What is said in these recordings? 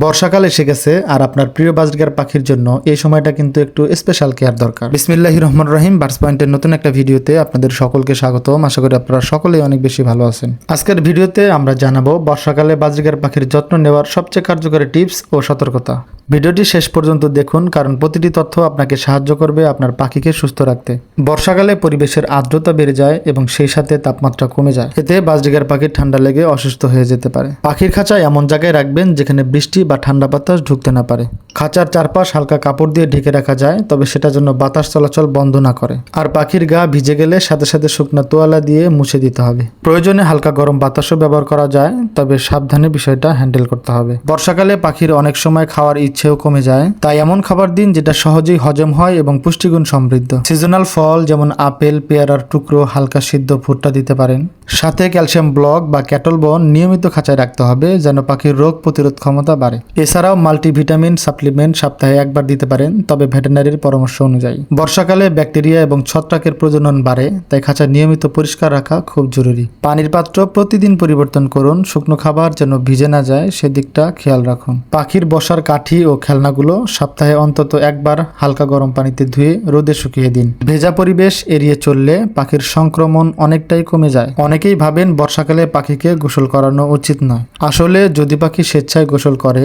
বর্ষাকাল এসে গেছে আর আপনার প্রিয় বাজরিকার পাখির জন্য এই সময়টা কিন্তু একটু স্পেশাল কেয়ার দরকার। বিসমিল্লাহ রহমান রহিম বার্স পয়েন্টের নতুন একটা ভিডিওতে আপনাদের সকলকে স্বাগতম। আশা করি আপনারা সকলেই অনেক বেশি ভালো আছেন। আজকের ভিডিওতে আমরা জানাব বর্ষাকালে বাজরিকার পাখির যত্ন নেওয়ার সবচেয়ে কার্যকরী টিপস ও সতর্কতা। ভিডিওটি শেষ পর্যন্ত দেখুন, কারণ প্রতিটি তথ্য আপনাকে সাহায্য করবে আপনার পাখিকে সুস্থ রাখতে। বর্ষাকালে পরিবেশের আর্দ্রতা বেড়ে যায় এবং সেই সাথে তাপমাত্রা কমে যায়। এতে বাজডিগার পাখির ঠান্ডা লেগে অসুস্থ হয়ে যেতে পারে। পাখির খাঁচা এমন জায়গায় রাখবেন যেখানে বৃষ্টি বা ঠান্ডা বাতাস ঢুকতে না পারে। খাঁচার চারপাশ হালকা কাপড় দিয়ে ঢেকে রাখা যায়, তবে সেটা জন্য বাতাস চলাচল বন্ধ না করে। আর পাখির গা ভিজে গেলে সাথে সাথে শুকনা তোয়ালা দিয়ে মুছে দিতে হবে। প্রয়োজনে হালকা গরম বাতাসও ব্যবহার করা যায়, তবে সাবধানে বিষয়টা হ্যান্ডেল করতে হবে। বর্ষাকালে পাখির অনেক সময় খাওয়ার ইচ্ছেও কমে যায়, তাই এমন খাবার দিন যেটা সহজেই হজম হয় এবং পুষ্টিগুণ সমৃদ্ধ। সিজনাল ফল যেমন আপেল, পেয়ারার টুকরো, হালকা সিদ্ধ ভুট্টা দিতে পারেন। সাথে ক্যালসিয়াম ব্লক বা ক্যাটল বন নিয়মিত খাঁচায় রাখতে হবে, যেন পাখির রোগ প্রতিরোধ ক্ষমতা বাড়ে। এছাড়াও মাল্টিভিটামিন সাপ্লিমেন্ট সপ্তাহে একবার দিতে পারেন, তবে ভেটেনারির পরামর্শ অনুযায়ী। বর্ষাকালে ব্যাকটেরিয়া এবং ছত্রাকের প্রজনন বাড়ে, তাই খাঁচা নিয়মিত পরিষ্কার রাখা খুব জরুরি। পানির পাত্র প্রতিদিন পরিবর্তন করুন, শুকনো খাবার যেন ভিজে না যায়, সেদিকটা খেয়াল রাখুন। পাখির বসার কাঠি ও খেলনাগুলো সপ্তাহে অন্তত একবার হালকা গরম পানিতে ধুয়ে রোদে শুকিয়ে দিন। ভেজা পরিবেশ এড়িয়ে চললে পাখির সংক্রমণ অনেকটাই কমে যায়। অনেকেই ভাবেন বর্ষাকালে পাখিকে গোসল করানো উচিত নয়। আসলে যদি পাখি স্বেচ্ছায় গোসল করে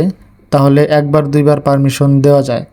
তাহলে একবার দুইবার পারমিশন দেওয়া যায়।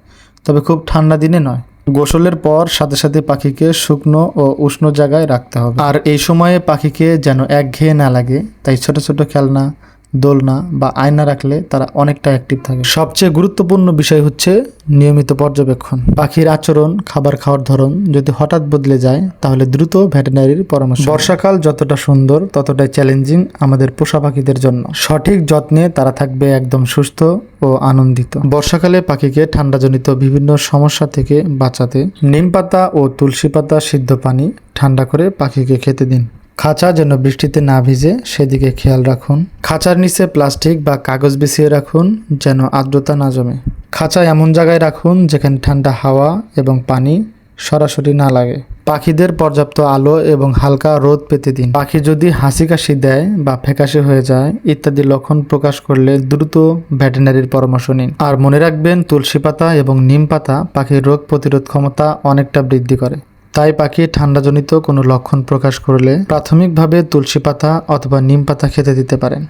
তবে খুব ঠান্ডা দিনে নয়। গোসলের পর সাথে সাথে পাখিকে শুকনো ও উষ্ণ জায়গায় রাখতে হবে। আর এই সময়ে পাখিকে যেন একঘেয়ে না লাগে, তাই ছোট ছোট খেলনা দোলনা বা আয়না রাখলে তারা অনেকটা অ্যাক্টিভ থাকে। সবচেয়ে গুরুত্বপূর্ণ বিষয় হচ্ছে নিয়মিত পর্যবেক্ষণ। পাখির আচরণ, খাবার খাওয়ার ধরন যদি হঠাৎ বদলে যায়, তাহলে দ্রুত ভেটেনারির পরামর্শ বর্ষাকাল যতটা সুন্দর, ততটাই চ্যালেঞ্জিং আমাদের পোষা পাখিদের জন্য। সঠিক যত্নে তারা থাকবে একদম সুস্থ ও আনন্দিত। বর্ষাকালে পাখিকে ঠান্ডাজনিত বিভিন্ন সমস্যা থেকে বাঁচাতে নিম পাতা ও তুলসী পাতা সিদ্ধ পানি ঠান্ডা করে পাখিকে খেতে দিন। খাঁচা যেন বৃষ্টিতে না ভিজে সেদিকে খেয়াল রাখুন। খাঁচার নিচে প্লাস্টিক বা কাগজ বিছিয়ে রাখুন যেন আর্দ্রতা না জমে। খাঁচা এমন জায়গায় রাখুন যেখানে ঠান্ডা হাওয়া এবং পানি সরাসরি না লাগে। পাখিদের পর্যাপ্ত আলো এবং হালকা রোদ পেতে দিন। পাখি যদি হাসি কাশি দেয় বা ফ্যাকাশে হয়ে যায়, ইত্যাদি লক্ষণ প্রকাশ করলে দ্রুত ভেটেনারির পরামর্শ নিন। আর মনে রাখবেন, তুলসী পাতা এবং নিম পাতা পাখির রোগ প্রতিরোধ ক্ষমতা অনেকটা বৃদ্ধি করে। তাই পাখি ঠান্ডাজনিত কোনো লক্ষণ প্রকাশ করলে প্রাথমিকভাবে তুলসী পাতা অথবা নিম পাতা খেতে দিতে পারেন,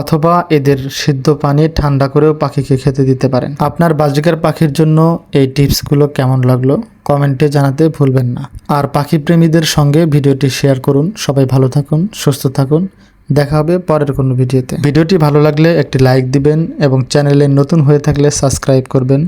অথবা এদের সিদ্ধ পানি ঠান্ডা করেও পাখিকে খেতে দিতে পারেন। আপনার বাজিকার পাখির জন্য এই টিপসগুলো কেমন লাগল কমেন্টে জানাতে ভুলবেন না। আর পাখি প্রেমীদের সঙ্গে ভিডিওটি শেয়ার করুন। সবাই ভালো থাকুন, সুস্থ থাকুন। দেখা হবে পরের কোনো ভিডিওতে। ভিডিওটি ভালো লাগলে একটি লাইক দিবেন এবং চ্যানেলে নতুন হয়ে থাকলে সাবস্ক্রাইব করবেন।